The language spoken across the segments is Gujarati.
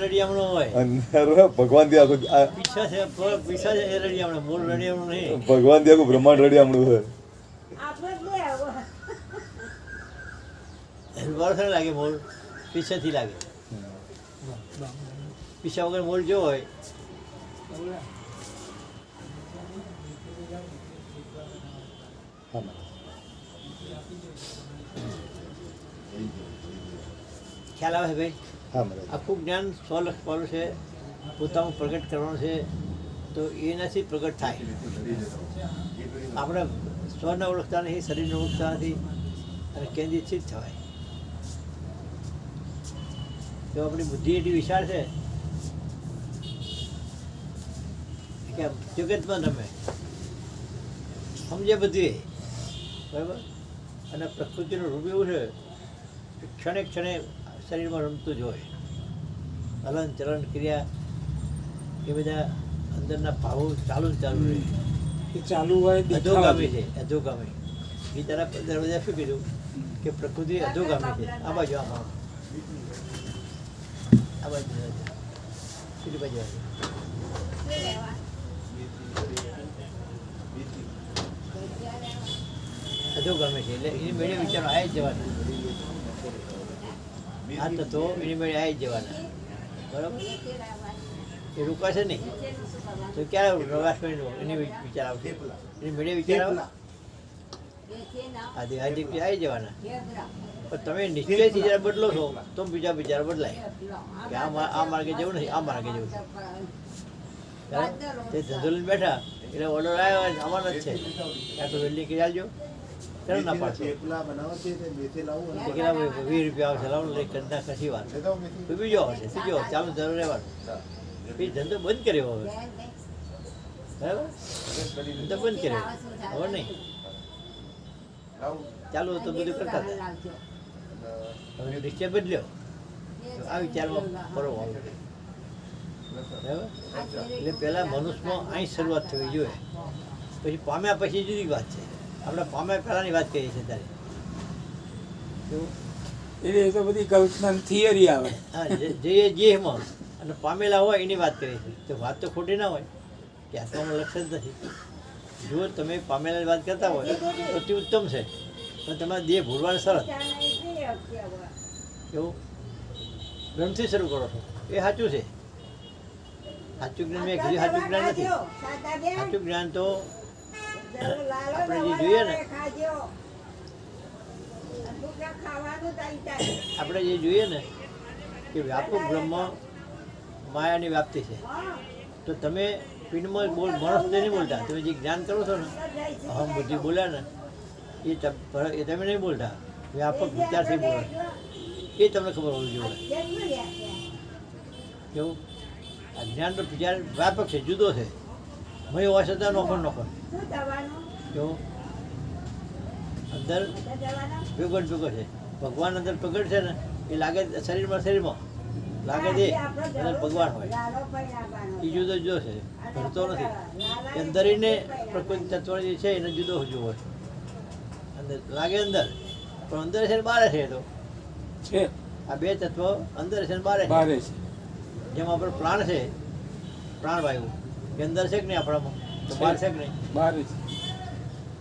રડિયામણો હોય. ભગવાનથી આખું આ છે પ- પીછા છે એ રડિયામણો મૂળ રડિયામણું નહીં. ભગવાનથી આખું બ્રહ્માંડ રડી હમણું છે આપણે જ લે આવો. બરફ લાગે મોલ પીછેથી લાગે. પીછા વગર મોલ જો હોય. ખ્યાલ આવે ભાઈ? હા આખું જ્ઞાન સો લક્ષ પાડું છે, પોતાનું પ્રગટ કરવાનું છે, તો એનાથી પ્રગટ થાય. આપણે સ્વને ઓળખતા નથી, શરીરને ઓળખતા નથી, અને કેન્દ્રિતથી જ થવાય. તો આપણી બુદ્ધિ એટલી વિશાળ છે કે જગતમાં રમે સમજે બધી. બરાબર? અને પ્રકૃતિનું રૂપ એવું છે ક્ષણે ક્ષણે શરીરમાં રમતું જ હોય. હલન ચલન ક્રિયા એ બધા અંદરના ભાવો ચાલુ જ ચાલુ રહે. એ ચાલુ હોય અધોગામી છે અધોગામી. ગીતાના બધા શું કીધું? કે પ્રકૃતિ અધોગામી છે. આ બાજુ આ બાજુ આ બાજુ. પેલી બાજુ? અધોગામી છે એટલે એ મેળે વિચારો આવી જ જવાના. આ તો તો મિનિમમ આવી જવાના. બરાબર? એ રોકાશે નહીં? તો ક્યારે પ્રવાસ કરીને એની વિચાર આવશે. એની મને વિચાર આવે? આ ના. આદિ આદિ આવી જવાના. પણ તમે નિશ્ચયથી વિચાર બદલો છો, તો બીજા વિચાર બદલાય. કે આ આ માર્ગે જવું નથી આ માર્ગે જવું છે? તે ધંધો બેઠા, એટલે ઓર્ડર આવ્યો આવવાનો જ છે. કાં તો વેલ્ડિંગ કરી આલજો. ચાલો ના પાડશો થેપલા બનાવો છે તે મેથી લાવું તો કેટલા વીસ રૂપિયા આવશે લાવો લઈ કશી વાત તો બીજો આવશે ત્રીજો ચાલુ જરૂર રહેવાનું. પછી ધંધો બંધ કર્યો હવે. બરાબર? ધંધો બંધ કર્યો. હવે નહીં. ચાલુ હતું બધું કરતા હતા. હવે બદલ્યો આ વિચારમાં ફરો હવે. એટલે પહેલાં મનુષ્યમાં અહીં શરૂઆત થવી જોઈએ. પછી પામ્યા પછી જુદી વાત છે. આપણે પામ્યા પહેલાંની વાત કરીએ છીએ ત્યારે કેવું? એટલે એ તો બધી કલ્પના થિયરી આવે હા જે- જે જેમાં અને પામેલા હોય એની વાત કરીએ છીએ તો વાત તો ખોટી ના હોય કે આત્મામાં લક્ષ્ય જ નથી જો તમે પામેલાની વાત કરતા હોય તો તે ઉત્તમ છે પણ તમારા દેહ ભૂલવાનું અત્યારે. એવું ભ્રમથી શરૂ કરો છો એ સાચું છે સાચું જ્ઞાન મેં કીધું સાચું જ્ઞાન નથી. સાચું જ્ઞાન તો આપણે જે જોઈએ ને. આપણે જે જોઈએ ને, કે વ્યાપક બ્રહ્મ માયાની વ્યાપ્તિ છે. તો તમે પિંડમાં બોલ, માણસ નહીં બોલતા. તમે જે જ્ઞાન કરો છો ને, અહમ બુદ્ધિ બોલ્યા ને, એ એ તમે નહીં બોલતા. વ્યાપક વિચારથી બોલો. એ તમને ખબર હોવી જોઈએ? કેવું? આ જ્ઞાનનો વિચાર, વ્યાપક છે, જુદો છે. મય હોવા છતાં નોખો નોખો. શું કેવું અંદર દવાનું? ભેગો છે. ભગવાન અંદર પ્રગટ છે ને એ લાગે શરીરમાં શરીરમાં. લાગે છે અંદર ભગવાન હોય. એ જુદો જુદો છે ભરતો નથી. એ અંદરીને પ્રકૃતિ તત્વ જે છે. એને જુદો જુદો હોય. અંદર લાગે અંદર પણ અંદર છે ને બહાર છે તો. છે. આ બે તત્વો અંદર છે ને બહાર છે. જેમાં છે. જેમ આપણે પ્રાણ છે પ્રાણવાયુ. એ અંદર છે કે નહીં આપણામાં? તો બહાર છે કે નહીં? બહાર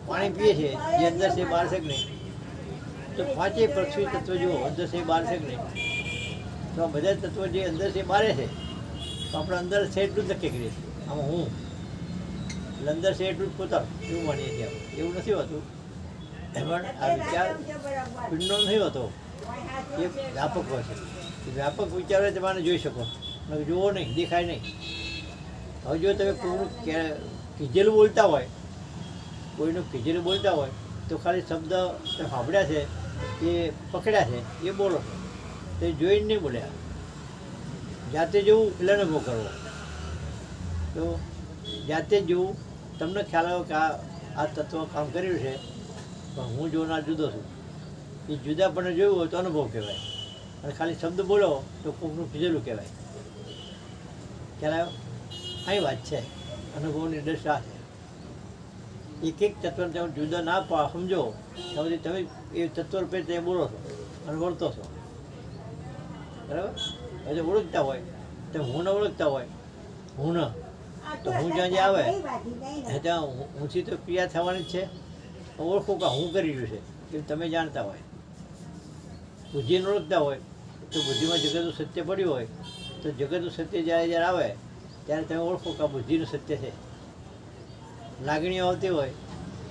પાણી પીએ છે જે અંદર છે બહાર છે કે નહીં? તો પાંચેય પૃથ્વી તત્વ જુઓ અંદર છે બહાર છે કે નહીં? તો આ બધા તત્વ જે અંદર છે બહારે છે. તો આપણે અંદર છે એટલું જ નક્કી કરીએ છીએ. આમાં હું? એટલે અંદર છે એટલું જ પોતાનું એવું માનીએ છીએ આપણે. એવું નથી હોતું. પણ આ વિચાર પિંડો નથી હોતો. એ વ્યાપક હોય છે. વ્યાપક વિચારો તમારે જોઈ શકો. જુઓ નહીં દેખાય નહીં. હવે જો તમે કોઈનું કીધેલું બોલતા હોય, કોઈનું કીધેલું બોલતા હોય, તો ખાલી શબ્દ સાંભળ્યા છે એ પકડ્યા છે, એ બોલો. છો તે જોઈને નહીં બોલ્યા જાતે જોવું એટલે અનુભવ કરવો. તો જાતે જોવું તમને ખ્યાલ આવ્યો કે આ આ તત્વ કામ કર્યું છે, પણ હું જોનાર જુદો છું. એ જુદા પણ જોયું હોય તો અનુભવ કહેવાય. અને ખાલી શબ્દ બોલો તો કોકનું કીધેલું કહેવાય. ખ્યાલ આવ્યો? અહીં વાત છે. અનુભવની દશા છે. એક એક તત્વને તમે જુદા ના પા સમજો. તો તમે એ તત્વ રૂપે તે બોલો છો અને વળતો છો. બરાબર? એટલે ઓળખતા હોય તમે હું ન ઓળખતા હોય હું ન. તો હું જ્યાં જ્યાં આવે. ત્યાં ઊંચી તો ક્રિયા થવાની જ છે. ઓળખો કે હું કરી રહ્યું છે એ તમે જાણતા હોય. બુદ્ધિને ઓળખતા હોય તો બુદ્ધિમાં જગતનું સત્ય પડ્યું હોય તો જગતનું સત્ય જ્યારે જ્યારે આવે ત્યારે તમે ઓળખો કે બુદ્ધિનું સત્ય છે. લાગણીઓ આવતી હોય,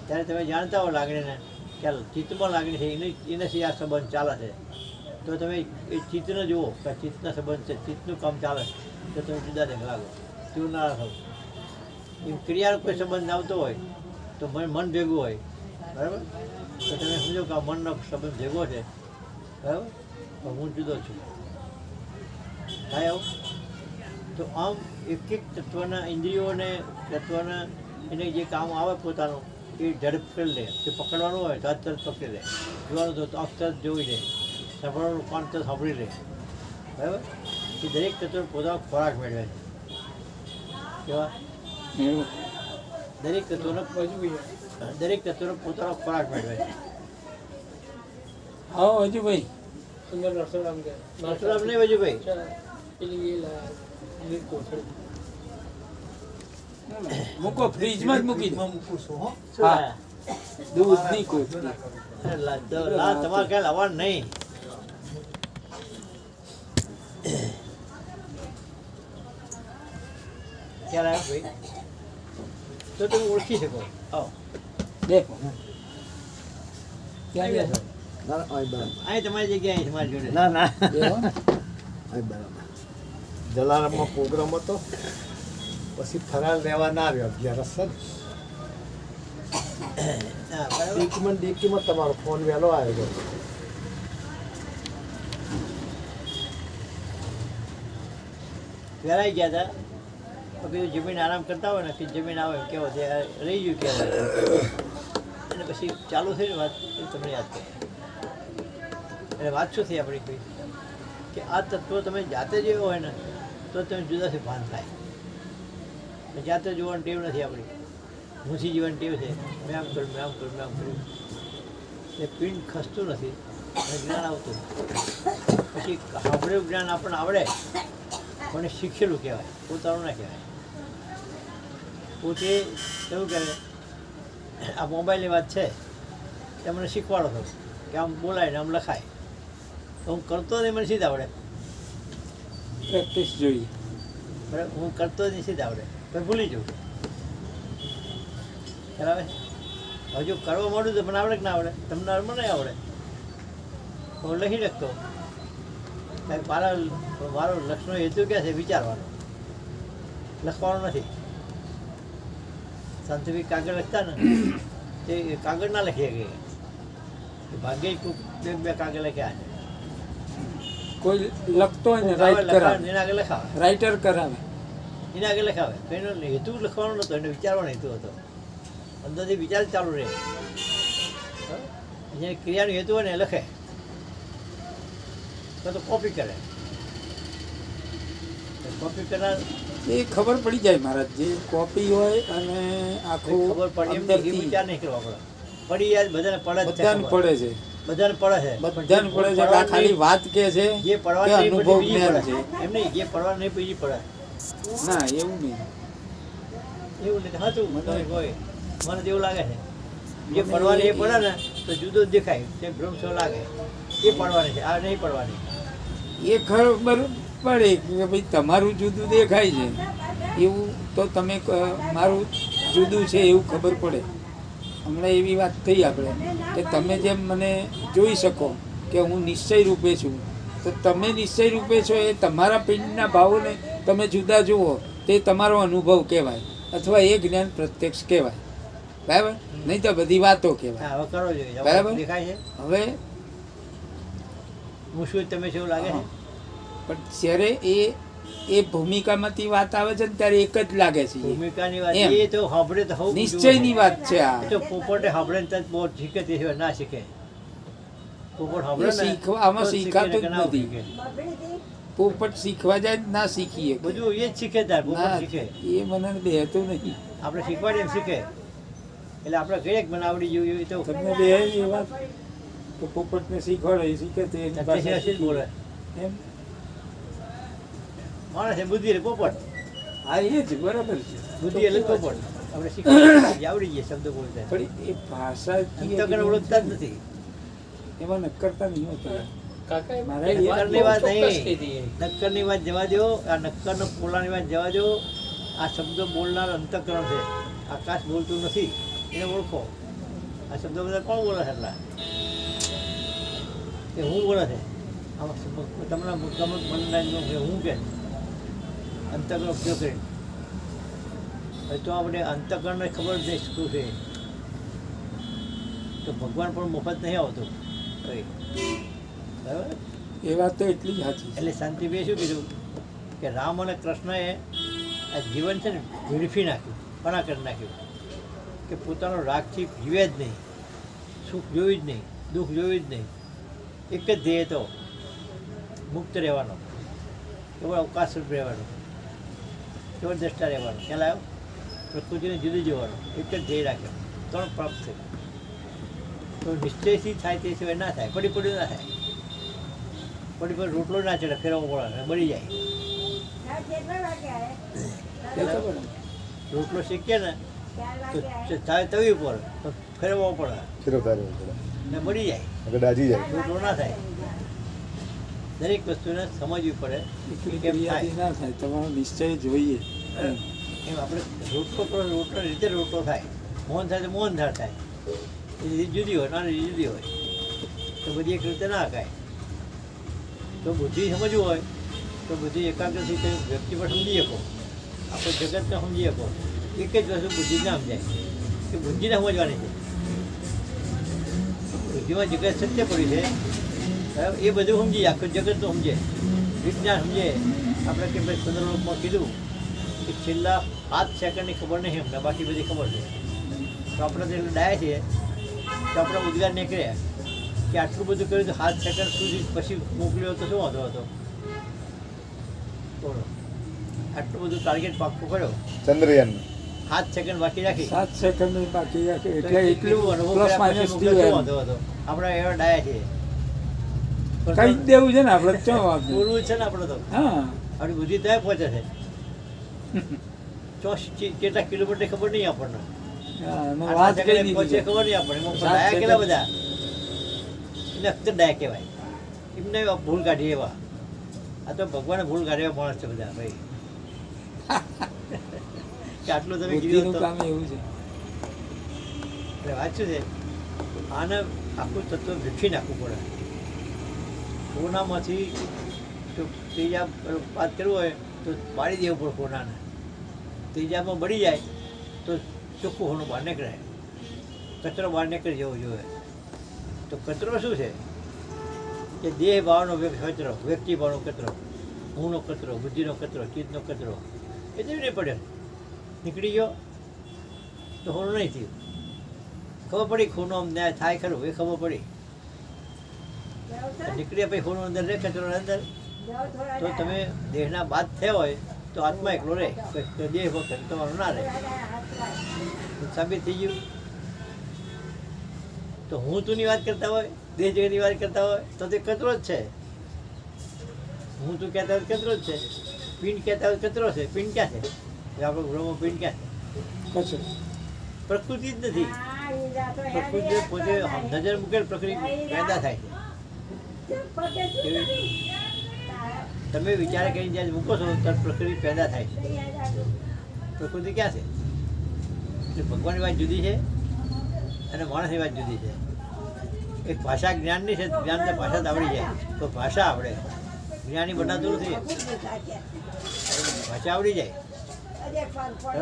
ત્યારે તમે જાણતા હો લાગણીને કે ચિત્તમાં લાગણી છે, એની એનાથી આ સંબંધ ચાલે છે. તો તમે એ ચિત્તને જુઓ કે ચિત્તના સંબંધ છે, ચિત્તનું કામ ચાલે તો તમે જુદા દેખ લાગો. તેવું ના થવું એમ ક્રિયાનો કોઈ સંબંધ આવતો હોય, તો મન મન ભેગું હોય. બરાબર? તો તમે સમજો કે આ મનનો સંબંધ ભેગો છે. બરાબર? હું જુદો છું. થાય આવું. તો આમ એક એક તત્વના ઇન્દ્રિયોને તત્વના એને જે કામ આવે પોતાનું એ ઝડપ કરી લે. કે પકડવાનું હોય તો તરત પકડી લે. જોવાનું તો તરત જોઈ લે. સાંભળવાનું કાન તરત સાંભળી લે. બરાબર? એ દરેક તત્વ પોતાનો ખોરાક મેળવે છે. કેવા? એવું. દરેક તત્વનો દરેક તત્વનો પોતાનો ખોરાક મેળવે છે. હા હજુ ભાઈ મતલબ નહીં બાજુ ભાઈ મૂકો ફ્રીજમાં જ મૂકી દો. હા. લાયા? દૂધની કોથળી અરે લા- લા તમારે ક્યાં લાવવાનું નહીં ક્યારે આવ્યા ભાઈ તો તમે ઓળખી શકો આવો દેખો ક્યાં છો? ના અહીં તમારી જગ્યાએ તમારી જોડે. ના ના. અહીં બરાબર જલારામમાં પ્રોગ્રામ હતો. પછી ફરાર લેવા ના. આવ્યો અગિયારસ ડીકીમાં ડીકીમાં તમારો ફોન વહેલો આવ્યો. હતો વેરાઈ ગયા હતા. પછી જમીન આરામ કરતા હોય ને કે જમીન આવે કેવો તે રહી ગયું કહેવાય અને પછી ચાલુ થઈ વાત તમને યાદ કરી. એટલે વાત શું થઈ આપણી કોઈ? કે આ તત્વો તમે જાતે જોયો હોય ને તો તમે જુદાથી ભાન થાય. જાતે જોવાની ટેવ નથી આપણી. મૂછી જીવન ટેવ છે. મેં આમ કર્યું મેં આમ કર્યું મેં આમ કર્યું એ પિંડ ખસતું નથી અને જ્ઞાન આવતું પછી સાંભળ્યું જ્ઞાન આપણને આવડે પણ એ શીખેલું કહેવાય, પોતાનું ના કહેવાય. પોતે એવું કહેવાય આ મોબાઈલની વાત છે, તે મને શીખવાડો છો કે આમ બોલાય ને આમ લખાય. તો હું કરતો નહીં, મને સીધા આવડે. પ્રેક્ટિસ જોઈએ. હું કરતો જ નથી આવડે પણ ભૂલી જાઉં. બરાબર? હજુ કરવા માંડું તો મને આવડે કે ના આવડે? તમને મને આવડે? હું લખી શકતો મારા મારો લક્ષનો હેતુ ક્યાં છે? વિચારવાનો. લખવાનો નથી. શાંતિભાઈ કાગળ લખતા ને, તે કાગળ ના લખી શકે. ભાગ્યે જ બે કાગળ લખ્યા છે. કોઈ લખતો હોય ને રાઈટ કરાવે. એના આગળ લખાવે. રાઇટર કરાવે. એના આગળ લખાવે. એનો હેતુ લખવાનો નતો એને વિચારવાનો હેતુ હતો. અંદરથી વિચાર ચાલુ રહે. જે ક્રિયાનો હેતુ હોય ને લખે. તો કોપી કરે. કોપી કરનાર એ ખબર પડી જાય મહારાજ જે કોપી હોય અને આખું ખબર પડે એમ વિચાર નહીં કરવા પડે. પડી યાદ બધાને પડે બધાને પડે છે. બધાને પડે છે. બધાને પડે છે આ ખાલી વાત કે છે જે પડવા અનુભવ જ્ઞાન છે. એમ નહીં જે પડવા નહીં બીજી પડે. ના એવું નહીં. એવું નહીં હતું મને કોઈ મને જેવું લાગે છે. જે પડવાની એ પડે ને તો જુદો જ દેખાય. તે ભ્રમશો લાગે. એ પડવાની છે આ નહીં પડવાની. એ ખબર પડે કે ભાઈ તમારું જુદું દેખાય છે. એવું તો તમે મારું જુદું છે એવું ખબર પડે. હમણાં એવી વાત થઈ આપણે કે તમે જેમ મને જોઈ શકો કે હું નિશ્ચય રૂપે છું તો તમે નિશ્ચય રૂપે છો એ તમારા પિંડના ભાવોને તમે જુદા જુઓ તે તમારો અનુભવ કહેવાય અથવા એ જ્ઞાન પ્રત્યક્ષ કહેવાય. બરાબર? નહીં તો બધી વાતો કહેવાય. બરાબર. હવે શું તમે શું લાગે પણ જ્યારે એ એ ભૂમિકામાંથી વાત આવે છે ત્યારે એક જ લાગે છે. ભૂમિકાની વાત એ તો સાંભળે તો નિશ્ચયની વાત છે આ. તો પોપટે તો બહુ શીખે તે ના શીખે. પોપટ ને શીખવા- આમાં તો જ શીખે શીખાતું જ નથી. પોપટ શીખવા જાય ના શીખીએ. બધું એ જ શીખે તાર પોપટ શીખે. એ મને બેહતું નહીં આપણે શીખવાડીએ ને શીખે. એટલે આપણે કહીએ બનાવડી મને આવડી ગયું એ તો તમને બે એ વાત કે પોપટને શીખવાડે શીખે તે બોલે. એમ. માણસ બુદ્ધિ એટલે પોપટ. હા એ જ બરાબર છે. બુદ્ધિ એટલે પોપટ. આપણે શીખી આવડી ગયા શબ્દ બોલતા. પણ એ ભાષા અંતકરણ ઓળખતા જ નથી. એમાં નક્કરતા નહીં હોતી. નક્કરની વાત નહીં નક્કરની વાત જવા દો આ નક્કરનો પોલાની વાત જવા દો. આ શબ્દ બોલનાર અંતકરણ છે. આકાશ બોલતું નથી એને ઓળખો. આ શબ્દો બધા કોણ બોલે છે એટલા? એ હું બોલે છે? આમાં તમને ગમે મનના કે હું કે? અંતકરણ ઉપયોગ કરી તો આપણે અંતકરણને ખબર જ નહીં શું છે. તો ભગવાન પણ મફત નહીં આવતો. કઈ? બરાબર? એ વાત તો એટલી જ સાચી એટલે શાંતિભાઈ શું કીધું? કે રામ અને કૃષ્ણએ આ જીવન છે ને વેડફી નાખ્યું પણા કરી નાખ્યું. કે પોતાનો રાગથી જીવે જ નહીં સુખ જોયું જ નહીં દુઃખ જોયું જ નહીં. એક જ ધ્યેય તો મુક્ત રહેવાનો કેવળ અવકાશ રહેવાનો. કેવળ રહેવાનું. ખ્યાલ આવ્યો પ્રકૃતિને જુદી જવાનું. એક જ ધ્યેય રાખ્યો ત્રણ પ્રાપ્ત થયું તો નિશ્ચયથી થાય તે સિવાય ના થાય. પડી પડ્યું ના થાય. પડી પડી રોટલો ના ચડે ફેરવો પડે બળી જાય. રોટલો શીખીએ ને તો થાય તવી ઉપર તો ફેરવવો પડે. ફેરવતા પડે. ને બળી જાય. રોટલો ના થાય. દરેક વસ્તુને સમજવી પડે કેમ ક્રિયાથી ના થાય તમારો નિશ્ચય જોઈએ. એમ. આપણે રોટલો કરો રોટલો રીતે રોટલો થાય. મોહન થાય તો મોહન થાળ થાય. એ રીત જુદી હોય રીત જુદી હોય. તો બધી એક રીતે ના કાય તો બુદ્ધિ સમજવું હોય તો બુદ્ધિ એકાગ્રથી તમે વ્યક્તિ પર સમજી શકો. આપણે જગતને સમજી શકો. એક જ વસ્તુ બુદ્ધિ ના સમજાય. કે બુદ્ધિને સમજવાની છે. બુદ્ધિમાં જગત સત્ય પડ્યું છે. બરાબર એ બધું સમજી આખું જગત તો સમજે. વિજ્ઞાન સમજે. આપણે કે ભાઈ ચંદ્રલોકમાં કીધું કે છેલ્લા પાંચ સેકન્ડની ખબર નહીં અમને બાકી બધી ખબર છે. તો આપણે તો એટલે ડાયા છીએ તો આપણે ઉદ્ગાર નીકળ્યા કે આટલું બધું કર્યું તો સાત સેકન્ડ સુધી પછી મોકલ્યો તો શું વાંધો હતો? બોલો. આટલું બધું ટાર્ગેટ પાક્કો કર્યો. ચંદ્રયાન. સાત સેકન્ડ બાકી રાખી. સાત સેકન્ડ બાકી રાખે. તો એટલે એટલું અનુભવ પ્લસ કર્યા પછી માઇનસ મોકલ્યો શું થયું વાંધો હતો? આપણે એવા ડાયા છીએ. કઈ દેવું છે ને આપણે ચો પૂરવું છે ને આપણે તો. હા. આપણી બુદ્ધિ ત્યાં પહોંચે છે. ચોસ કેટલા કિલોમીટર ખબર નહીં આપણને. વાત કઈ પહોંચે ખબર નહીં આપણને. ડાયા કેટલા બધા? એને અખ્તર ડાયા કહેવાય. એમને ભૂલ કાઢી એવા. આ તો ભગવાને ભૂલ કાઢી એવા માણસ છે બધા ભાઈ. કે આટલું તમે કીધું કામ એવું છે. એટલે વાત શું છે? આને આખું તત્વ વિકસી નાખવું પડે. સોનામાંથી જો પેલું વાત કરવું હોય તો બાળી દેવું પડે સોનાને ત્રીજામાં બળી જાય તો ચોખ્ખું હોનું બહાર નીકળે. કચરો બહાર નીકળી જવો જોઈએ. તો કચરો શું છે? કે દેહ ભાવનો કચરો વ્યક્તિ ભાવનો કચરો હુંનો કચરો, બુદ્ધિનો કચરો, ચિત્તનો કચરો, એ જેવી નહીં પડે. નીકળી ગયો તો હોનું નહીં થયું. ખબર પડી ખૂનો ન્યાય થાય ખરું? એ ખબર પડી. જાઓ નીકળ્યા પછી ખૂણો અંદર રહે કચરો અંદર. તો તમે દેહના બાદ થયા હોય તો આત્મા એકલો રહે. તો દેહ વખત તમારો ના રહે. સાબિત થઈ ગયું. તો હું તુંની વાત કરતા હોય દેહ જગતની વાત કરતા હોય તો તે કચરો જ છે. હું તું કહેતા હોય તો કચરો જ છે. પિંડ કહેતા હોય તો કચરો છે. પિંડ ક્યાં છે? આપણો ગ્રહો પિંડ ક્યાં છે? કચરો. પ્રકૃતિ જ નથી. હા, ઈંડા તો પ્રકૃતિ પોતે નજર મૂકેલ પ્રકૃતિ પેદા થાય. છે પગે શું કેવી? કર્યું? તારા તમે વિચાર કરીને જ્યાં મૂકો છો ત્યારે પ્રકૃતિ પેદા થાય છે. પ્રકૃતિ ક્યાં છે? એટલે ભગવાનની વાત જુદી છે અને માણસની વાત જુદી છે. એક ભાષા જ્ઞાનની છે જ્ઞાન તો ભાષા તો આવડી જાય. તો ભાષા આવડે. જ્ઞાની બનાતું નથી ભાષા આવડી જાય. અરે ફળ ફળ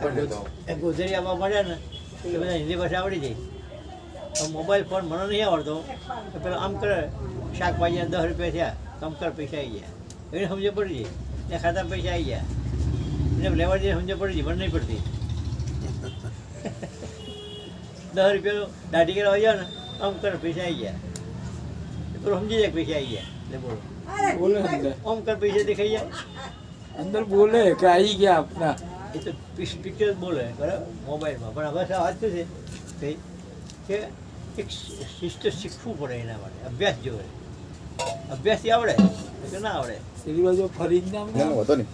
બરાબર? એ ગોધરી આવવા મળ્યા ને એ બધા હિન્દી ભાષા આવડી જાય. મોબાઈલ ફોન મને નહીં આવડતો. તો પેલો આમ કરે. શાકભાજી દસ રૂપિયા થયા કમકર પૈસા આવી ગયા. એને સમજ પડી જાય ને ખાતા પૈસા આવી ગયા. એને લેવા જઈને સમજ પડી જાય મને નહીં પડતી. દસ રૂપિયા દાઢી કરવા જાવ ને આમ કર પૈસા આવી ગયા. એ પેલો સમજી જાય પૈસા આવી ગયા. એટલે બોલો. બોલે આમ કર પૈસા દેખાઈ જાય? અંદર બોલે કે આવી ગયા આપના એ તો પિક્ચર બોલે બરાબર? મોબાઈલમાં. પણ હવે આ વાત શું છે? કે કે એક શિસ્ત શીખવું પડે એના માટે. અભ્યાસ જોવે. અભ્યાસથી આવડે કે ના આવડે? પેલી બાજુ ફરી જ ના, વાંધો નહીં.